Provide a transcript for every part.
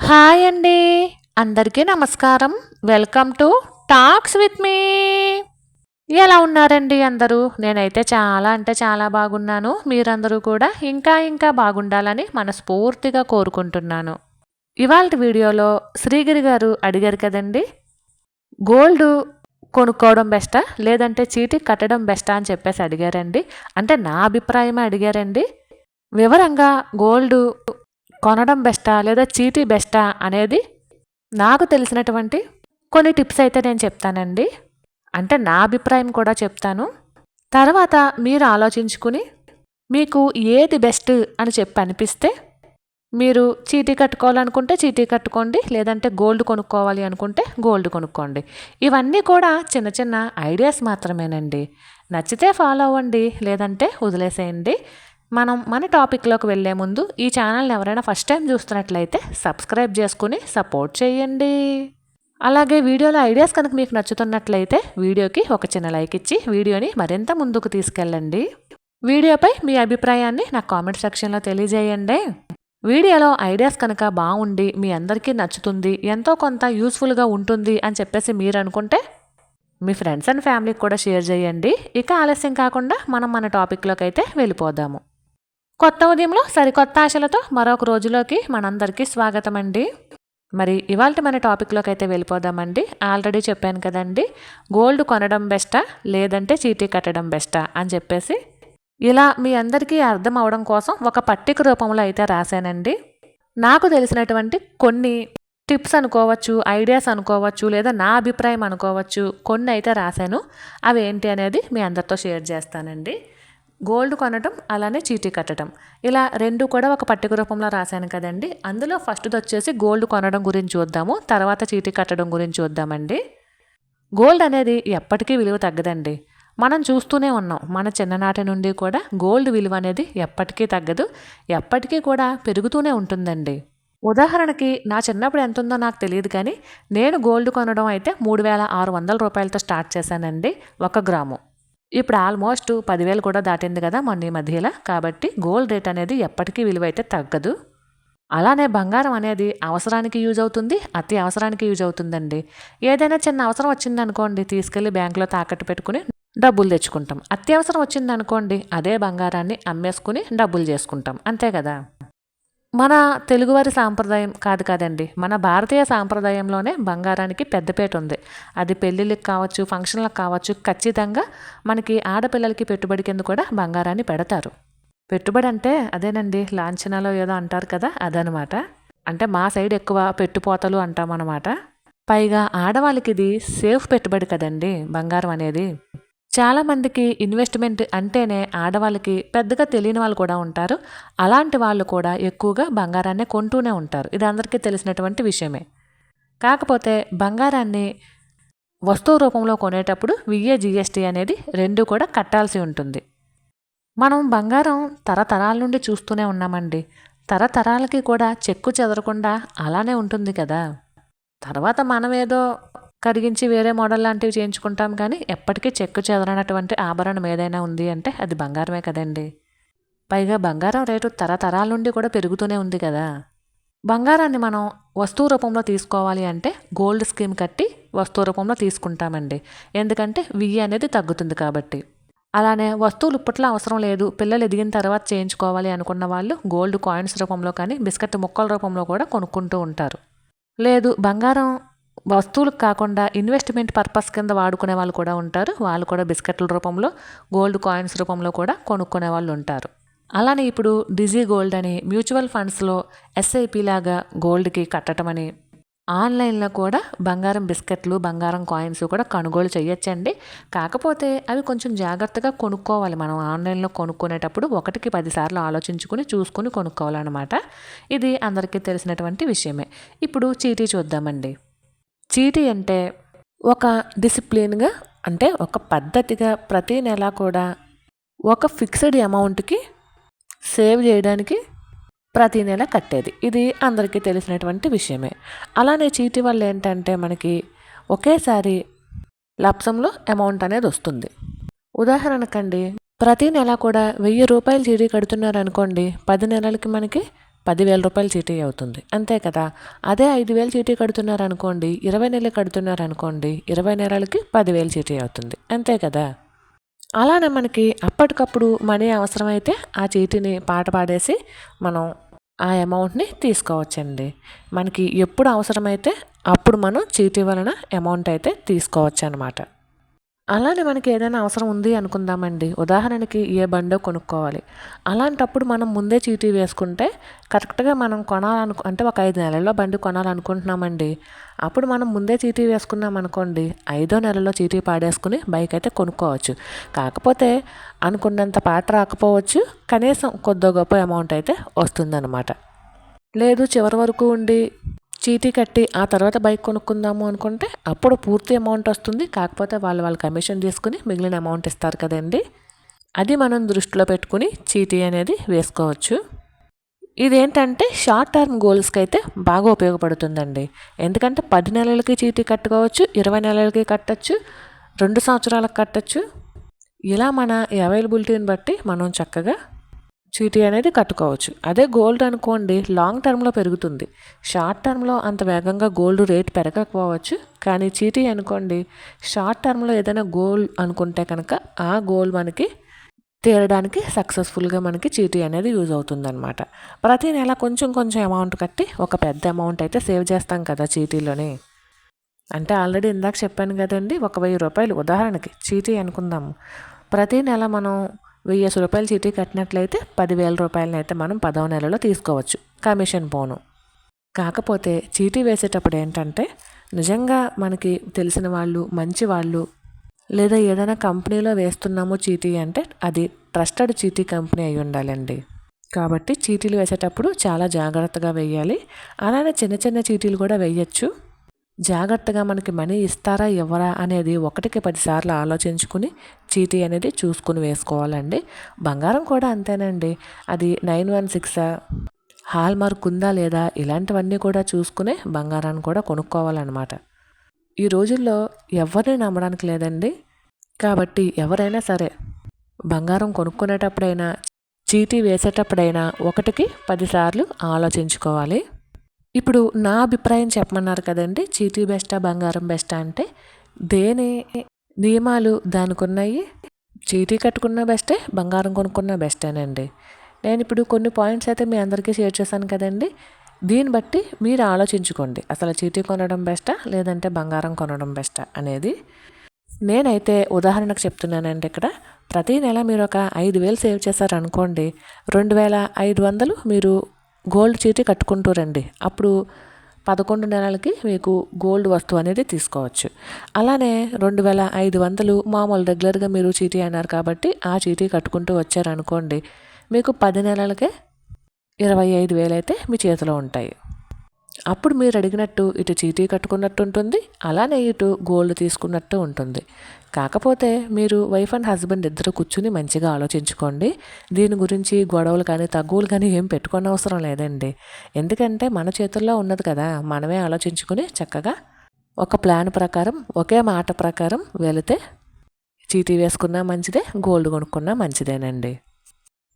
Hi అండి. అందరికీ నమస్కారం. Welcome to talks with me. ఎలా ఉన్నారండి అందరూ? నేనైతే చాలా అంటే చాలా బాగున్నాను. మీరందరూ కూడా ఇంకా ఇంకా బాగుండాలని మనస్ఫూర్తిగా కోరుకుంటున్నాను. ఇవాళ వీడియోలో శ్రీగిరి గారు అడిగారు కదండి గోల్డ్ కొనుక్కోవడం బెస్టా? లేదంటే చీటీ కట్టడం బెస్టా? అని చెప్పేసి అడిగారండి. అంటే నా అభిప్రాయమే అడిగారండి. వివరంగా గోల్డ్ కొనడం బెస్టా లేదా చీటీ బెస్టా అనేది నాకు తెలిసినటువంటి కొన్ని టిప్స్ అయితే నేను చెప్తానండి. అంటే నా అభిప్రాయం కూడా చెప్తాను. తర్వాత మీరు ఆలోచించుకుని మీకు ఏది బెస్ట్ అని చెప్పి అనిపిస్తే మీరు చీటీ కట్టుకోవాలనుకుంటే చీటీ కట్టుకోండి లేదంటే గోల్డ్ కొనుక్కోవాలి అనుకుంటే గోల్డ్ కొనుక్కోండి. ఇవన్నీ కూడా చిన్న చిన్న ఐడియాస్ మాత్రమేనండి. నచ్చితే ఫాలో అవ్వండి లేదంటే వదిలేసేయండి. మనం మన టాపిక్లోకి వెళ్ళే ముందు ఈ ఛానల్ని ఎవరైనా ఫస్ట్ టైం చూస్తున్నట్లయితే సబ్స్క్రైబ్ చేసుకుని సపోర్ట్ చేయండి. అలాగే వీడియోలో ఐడియాస్ కనుక మీకు నచ్చుతున్నట్లయితే వీడియోకి ఒక చిన్న లైక్ ఇచ్చి వీడియోని మరింత ముందుకు తీసుకెళ్ళండి. వీడియోపై మీ అభిప్రాయాన్ని నా కామెంట్ సెక్షన్లో తెలియజేయండి. వీడియోలో ఐడియాస్ కనుక బాగుండి మీ అందరికీ నచ్చుతుంది ఎంతో కొంత యూస్ఫుల్గా ఉంటుంది అని చెప్పేసి మీరు అనుకుంటే మీ ఫ్రెండ్స్ అండ్ ఫ్యామిలీకి కూడా షేర్ చేయండి. ఇక ఆలస్యం కాకుండా మనం మన టాపిక్లోకి అయితే వెళ్ళిపోదాము. కొత్త ఉదయంలో సరికొత్త ఆశలతో మరొక రోజులోకి మనందరికీ స్వాగతం అండి మరి ఇవాళ మన టాపిక్లోకి అయితే వెళ్ళిపోదామండి. ఆల్రెడీ చెప్పాను కదండి గోల్డ్ కొనడం బెస్టా లేదంటే చీటీ కట్టడం బెస్టా అని చెప్పేసి ఇలా మీ అందరికీ అర్థం అవడం కోసం ఒక పట్టిక రూపంలో అయితే రాశానండి. నాకు తెలిసినటువంటి కొన్ని టిప్స్ అనుకోవచ్చు ఐడియాస్ అనుకోవచ్చు లేదా నా అభిప్రాయం అనుకోవచ్చు కొన్ని అయితే రాశాను. అవి ఏంటి అనేది మీ అందరితో షేర్ చేస్తానండి. గోల్డ్ కొనటం అలానే చీటీ కట్టడం ఇలా రెండు కూడా ఒక పట్టిక రూపంలో రాశాను కదండి. అందులో ఫస్ట్ది వచ్చేసి గోల్డ్ కొనడం గురించి చూద్దాము తర్వాత చీటీ కట్టడం గురించి చూద్దామండి. గోల్డ్ అనేది ఎప్పటికీ విలువ తగ్గదండి. మనం చూస్తూనే ఉన్నాం మన చిన్ననాటి నుండి కూడా గోల్డ్ విలువ అనేది ఎప్పటికీ తగ్గదు ఎప్పటికీ కూడా పెరుగుతూనే ఉంటుందండి. ఉదాహరణకి నా చిన్నప్పుడు ఎంత ఉందో నాకు తెలియదు కానీ నేను గోల్డ్ కొనడం అయితే మూడు వేల ఆరు వందల రూపాయలతో స్టార్ట్ చేశానండి ఒక గ్రాము. ఇప్పుడు ఆల్మోస్ట్ పదివేలు కూడా దాటింది కదా మొన్న ఈ మధ్యలో. కాబట్టి గోల్డ్ రేట్ అనేది ఎప్పటికీ విలువ అయితే తగ్గదు. అలానే బంగారం అనేది అవసరానికి యూజ్ అవుతుంది అతి అవసరానికి యూజ్ అవుతుందండి. ఏదైనా చిన్న అవసరం వచ్చిందనుకోండి తీసుకెళ్ళి బ్యాంకులో తాకట్టు పెట్టుకుని డబ్బులు తెచ్చుకుంటాం. అత్యవసరం వచ్చిందనుకోండి అదే బంగారాన్ని అమ్మేసుకుని డబ్బులు చేసుకుంటాం. అంతే కదా? మన తెలుగువారి సాంప్రదాయం కాదు కాదండి. మన భారతీయ సాంప్రదాయంలోనే బంగారానికి పెద్దపేట ఉంది. అది పెళ్ళిళ్ళకి కావచ్చు ఫంక్షన్లకు కావచ్చు ఖచ్చితంగా మనకి ఆడపిల్లలకి పెట్టుబడి కింద కూడా బంగారాన్ని పెడతారు. పెట్టుబడి అంటే అదేనండి లాంఛనాలో ఏదో అంటారు కదా అదనమాట. అంటే మా సైడ్ ఎక్కువ పెట్టుపోతలు అంటామన్నమాట పైగా ఆడవాళ్ళకి ఇది సేఫ్ పెట్టుబడి కదండి బంగారం అనేది. చాలామందికి ఇన్వెస్ట్మెంట్ అంటేనే ఆడవాళ్ళకి పెద్దగా తెలియని వాళ్ళు కూడా ఉంటారు. అలాంటి వాళ్ళు కూడా ఎక్కువగా బంగారాన్ని కొంటూనే ఉంటారు. ఇది అందరికీ తెలిసినటువంటి విషయమే. కాకపోతే బంగారాన్ని వస్తువు రూపంలో కొనేటప్పుడు విఏ జిఎస్టీ అనేది రెండు కూడా కట్టాల్సి ఉంటుంది. మనం బంగారం తరతరాల నుండి చూస్తూనే ఉన్నామండి. తరతరాలకి కూడా చెక్కు చెదరకుండా అలానే ఉంటుంది కదా. తర్వాత మనం ఏదో కరిగించి వేరే మోడల్ లాంటివి చేయించుకుంటాం కానీ ఎప్పటికీ చెక్కు చెదరనటువంటి ఆభరణం ఏదైనా ఉంది అంటే అది బంగారమే కదండి. పైగా బంగారం రేటు తరతరాల నుండి కూడా పెరుగుతూనే ఉంది కదా. బంగారాన్ని మనం వస్తువు రూపంలో తీసుకోవాలి అంటే గోల్డ్ స్కీమ్ కట్టి వస్తువు రూపంలో తీసుకుంటామండి. ఎందుకంటే వియ్యి అనేది తగ్గుతుంది కాబట్టి. అలానే వస్తువులు ఇప్పట్లో అవసరం లేదు. పిల్లలు ఎదిగిన తర్వాత చేయించుకోవాలి అనుకున్న వాళ్ళు గోల్డ్ కాయిన్స్ రూపంలో కానీ బిస్కెట్ ముక్కల రూపంలో కూడా కొనుక్కుంటూ ఉంటారు. లేదు బంగారం వస్తువులకు కాకుండా ఇన్వెస్ట్మెంట్ పర్పస్ కింద వాడుకునే వాళ్ళు కూడా ఉంటారు. వాళ్ళు కూడా బిస్కెట్ల రూపంలో గోల్డ్ కాయిన్స్ రూపంలో కూడా కొనుక్కునే వాళ్ళు ఉంటారు. అలానే ఇప్పుడు డిజీ గోల్డ్ అని మ్యూచువల్ ఫండ్స్లో ఎస్ఐపి లాగా గోల్డ్కి కట్టడం అని ఆన్లైన్లో కూడా బంగారం బిస్కెట్లు బంగారం కాయిన్స్ కూడా కొనుగోలు చేయొచ్చండి. కాకపోతే అవి కొంచెం జాగ్రత్తగా కొనుక్కోవాలి. మనం ఆన్లైన్లో కొనుక్కునేటప్పుడు ఒకటికి పదిసార్లు ఆలోచించుకుని చూసుకుని కొనుక్కోవాలన్నమాట. ఇది అందరికీ తెలిసినటువంటి విషయమే. ఇప్పుడు చీటీ చూద్దామండి. చీటీ అంటే ఒక డిసిప్లిన్గా అంటే ఒక పద్ధతిగా ప్రతి నెల కూడా ఒక ఫిక్స్డ్ అమౌంట్కి సేవ్ చేయడానికి ప్రతి నెల కట్టేది. ఇది అందరికీ తెలిసినటువంటి విషయమే. అలానే చీటీ వల్ల ఏంటంటే మనకి ఒకేసారి లప్సంలో అమౌంట్ అనేది వస్తుంది. ఉదాహరణకండి ప్రతి నెల కూడా వెయ్యి రూపాయలు చీటీ కడుతున్నారు అనుకోండి పది నెలలకి మనకి పదివేల రూపాయల చీటీ అవుతుంది. అంతే కదా? అదే ఐదు వేలు చీటీ కడుతున్నారు అనుకోండి ఇరవై నెలలు కడుతున్నారు అనుకోండి ఇరవై నెలలకి పదివేలు చీటీ అవుతుంది. అంతే కదా? అలానే మనకి అప్పటికప్పుడు మనీ అవసరమైతే ఆ చీటీని పాట పాడేసి మనం ఆ అమౌంట్ని తీసుకోవచ్చండి. మనకి ఎప్పుడు అవసరమైతే అప్పుడు మనం చీటీ వలన అమౌంట్ అయితే తీసుకోవచ్చు అనమాట అలానే మనకి ఏదైనా అవసరం ఉంది అనుకుందామండి. ఉదాహరణకి ఏ బండో కొనుక్కోవాలి. అలాంటప్పుడు మనం ముందే చీటీ వేసుకుంటే కరెక్ట్గా మనం కొనాలనుకు అంటే ఒక ఐదు నెలల్లో బండి కొనాలనుకుంటున్నామండి. అప్పుడు మనం ముందే చీటీ వేసుకున్నాం అనుకోండి ఐదో నెలలో చీటీ పాడేసుకుని బైక్ అయితే కొనుక్కోవచ్చు. కాకపోతే అనుకున్నంత పాట రాకపోవచ్చు కనీసం కొద్దో గొప్ప అమౌంట్ అయితే వస్తుందన్నమాట. లేదు చివరి వరకు ఉండి చీటీ కట్టి ఆ తర్వాత బైక్ కొనుక్కుందాము అనుకుంటే అప్పుడు పూర్తి అమౌంట్ వస్తుంది. కాకపోతే వాళ్ళు వాళ్ళ కమిషన్ తీసుకుని మిగిలిన అమౌంట్ ఇస్తారు కదండి. అది మనం దృష్టిలో పెట్టుకుని చీటీ అనేది వేసుకోవచ్చు. ఇదేంటంటే షార్ట్ టర్మ్ గోల్స్కి అయితే బాగా ఉపయోగపడుతుందండి. ఎందుకంటే పది నెలలకి చీటీ కట్టుకోవచ్చు ఇరవై నెలలకి కట్టచ్చు రెండు సంవత్సరాలకు కట్టచ్చు. ఇలా మన అవైలబిలిటీని బట్టి మనం చక్కగా చీటీ అనేది కట్టుకోవచ్చు. అదే గోల్డ్ అనుకోండి లాంగ్ టర్మ్లో పెరుగుతుంది. షార్ట్ టర్మ్లో అంత వేగంగా గోల్డ్ రేట్ పెరగకపోవచ్చు. కానీ చీటీ అనుకోండి షార్ట్ టర్మ్లో ఏదైనా గోల్ అనుకుంటే కనుక ఆ గోల్ మనకి తీరడానికి సక్సెస్ఫుల్గా మనకి చీటీ అనేది యూజ్ అవుతుందన్నమాట. ప్రతి నెల కొంచెం కొంచెం అమౌంట్ కట్టి ఒక పెద్ద అమౌంట్ అయితే సేవ్ చేస్తాం కదా చీటీలోనే అంటే ఆల్రెడీ ఇందాక చెప్పాను కదండి ఒక వెయ్యి రూపాయలు. ఉదాహరణకి చీటీ అనుకుందాము ప్రతి నెల మనం వెయ్యి రూపాయలు చీటీ కట్టినట్లయితే పదివేల రూపాయలనైతే మనం పదవ నెలలో తీసుకోవచ్చు. కమిషన్ పోను కాకపోతే చీటీ వేసేటప్పుడు ఏంటంటే నిజంగా మనకి తెలిసిన వాళ్ళు మంచి వాళ్ళు లేదా ఏదైనా కంపెనీలో వేస్తున్నాము చీటీ అంటే అది ట్రస్టెడ్ చీటీ కంపెనీ అయి ఉండాలండి. కాబట్టి చీటీలు వేసేటప్పుడు చాలా జాగ్రత్తగా వేయాలి. అలానే చిన్న చిన్న చీటీలు కూడా వేయచ్చు. జాగ్రత్తగా మనకి మనీ ఇస్తారా ఇవ్వరా అనేది ఒకటికి పదిసార్లు ఆలోచించుకుని చీటీ అనేది చూసుకుని వేసుకోవాలండి. బంగారం కూడా అంతేనండి. అది నైన్ వన్ సిక్సా హాల్ మార్క్ ఉందా లేదా? ఇలాంటివన్నీ కూడా చూసుకునే బంగారాన్ని కూడా కొనుక్కోవాలన్నమాట. ఈ రోజుల్లో ఎవరిని నమ్మడానికి లేదండి. కాబట్టి ఎవరైనా సరే బంగారం కొనుక్కునేటప్పుడైనా చీటీ వేసేటప్పుడైనా ఒకటికి పదిసార్లు ఆలోచించుకోవాలి. ఇప్పుడు నా అభిప్రాయం చెప్పమన్నారు కదండి చీటీ బెస్టా బంగారం బెస్టా అంటే దేని నియమాలు దానికి ఉన్నాయి చీటీ కట్టుకున్న బెస్టే బంగారం కొనుక్కున్న బెస్టేనండి. నేను ఇప్పుడు కొన్ని పాయింట్స్ అయితే మీ అందరికీ షేర్ చేశాను కదండి. దీన్ని బట్టి మీరు ఆలోచించుకోండి అసలు చీటీ కొనడం బెస్టా లేదంటే బంగారం కొనడం బెస్టా అనేది. నేనైతే ఉదాహరణకు చెప్తున్నానండి ఇక్కడ ప్రతి నెల మీరు ఒక ఐదు వేలు సేవ్ చేశారనుకోండి రెండు వేల ఐదు వందలు మీరు గోల్డ్ చీటీ కట్టుకుంటూ రండి. అప్పుడు పదకొండు నెలలకి మీకు గోల్డ్ వస్తువు అనేది తీసుకోవచ్చు. అలానే రెండు వేల ఐదు వందలు మామూలు రెగ్యులర్గా మీరు చీటీ అన్నారు కాబట్టి ఆ చీటీ కట్టుకుంటూ వచ్చారనుకోండి మీకు పది నెలలకే ఇరవై ఐదు వేలు అయితే మీ చేతిలో ఉంటాయి. అప్పుడు మీరు అడిగినట్టు ఇటు చీటీ కట్టుకున్నట్టు ఉంటుంది అలానే ఇటు గోల్డ్ తీసుకున్నట్టు ఉంటుంది. కాకపోతే మీరు వైఫ్ అండ్ హస్బెండ్ ఇద్దరు కూర్చుని మంచిగా ఆలోచించుకోండి. దీని గురించి గొడవలు కానీ తగ్గులు కానీ ఏం పెట్టుకునే అవసరం లేదండి. ఎందుకంటే మన చేతుల్లో ఉన్నది కదా మనమే ఆలోచించుకుని చక్కగా ఒక ప్లాన్ ప్రకారం ఒకే మాట ప్రకారం వెళితే చీటీ వేసుకున్నా మంచిదే గోల్డ్ కొనుక్కున్నా మంచిదేనండి.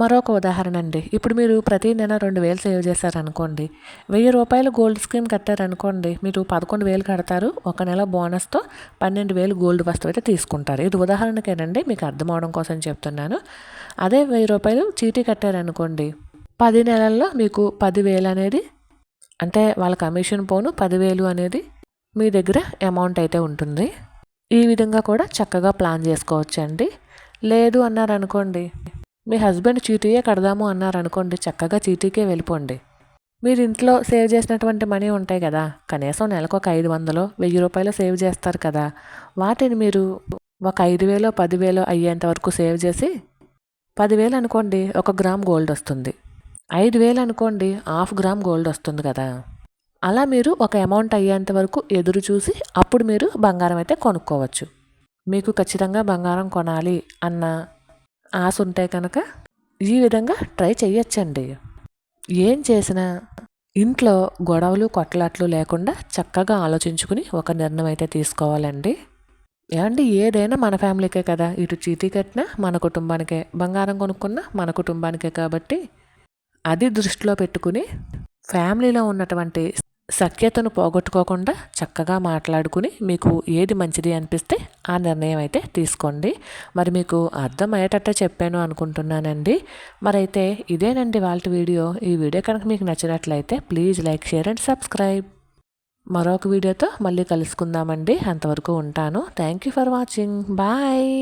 మరొక ఉదాహరణ అండి. ఇప్పుడు మీరు ప్రతి నెల రెండు వేలు సేవ్ చేశారనుకోండి. వెయ్యి రూపాయలు గోల్డ్ స్కీమ్ కట్టారనుకోండి. మీరు పదకొండు వేలు కడతారు. ఒక నెల బోనస్తో పన్నెండు వేలు గోల్డ్ వస్తువు అయితే తీసుకుంటారు. ఇది ఉదాహరణకేనండి. మీకు అర్థం అవడం కోసం చెప్తున్నాను. అదే వెయ్యి రూపాయలు చీటీ కట్టారనుకోండి. పది నెలల్లో మీకు పదివేలు అనేది అంటే వాళ్ళ కమిషన్ పోను పదివేలు అనేది మీ దగ్గర అమౌంట్ అయితే ఉంటుంది. ఈ విధంగా కూడా చక్కగా ప్లాన్ చేసుకోవచ్చండి. లేదు అన్నారనుకోండి మీ హస్బెండ్ చీటీయే కడదాము అన్నారనుకోండి చక్కగా చీటీకే వెళ్ళిపోండి. మీరు ఇంట్లో సేవ్ చేసినటువంటి మనీ ఉంటాయి కదా కనీసం నెలకు ఒక ఐదు వందలు వెయ్యి రూపాయలు సేవ్ చేస్తారు కదా వాటిని మీరు ఒక ఐదు వేలో పదివేలో అయ్యేంత వరకు సేవ్ చేసి పదివేలు అనుకోండి ఒక గ్రామ్ గోల్డ్ వస్తుంది. ఐదు వేలు అనుకోండి హాఫ్ గ్రామ్ గోల్డ్ వస్తుంది కదా. అలా మీరు ఒక అమౌంట్ అయ్యేంత వరకు ఎదురు చూసి అప్పుడు మీరు బంగారం అయితే కొనుక్కోవచ్చు. మీకు ఖచ్చితంగా బంగారం కొనాలి అన్న ఆశ ఉంటే కనుక ఈ విధంగా ట్రై చేయొచ్చండి ఏం చేసినా ఇంట్లో గొడవలు కొట్లాట్లు లేకుండా చక్కగా ఆలోచించుకుని ఒక నిర్ణయం అయితే తీసుకోవాలండి. ఏమండి ఏదైనా మన ఫ్యామిలీకే కదా. ఇటు చీటీ కట్టినా మన కుటుంబానికే బంగారం కొనుక్కున్నా మన కుటుంబానికే కాబట్టి అది దృష్టిలో పెట్టుకుని ఫ్యామిలీలో ఉన్నటువంటి సఖ్యతను పోగొట్టుకోకుండా చక్కగా మాట్లాడుకుని మీకు ఏది మంచిది అనిపిస్తే ఆ నిర్ణయం అయితే తీసుకోండి. మరి మీకు అర్థమయ్యేటట్టే చెప్పాను అనుకుంటున్నానండి. మరైతే ఇదేనండి వాళ్ళ వీడియో. ఈ వీడియో కనుక మీకు నచ్చినట్లయితే please like share and subscribe. మరొక వీడియోతో మళ్ళీ కలుసుకుందామండి. అంతవరకు ఉంటాను. Thank you for watching. Bye.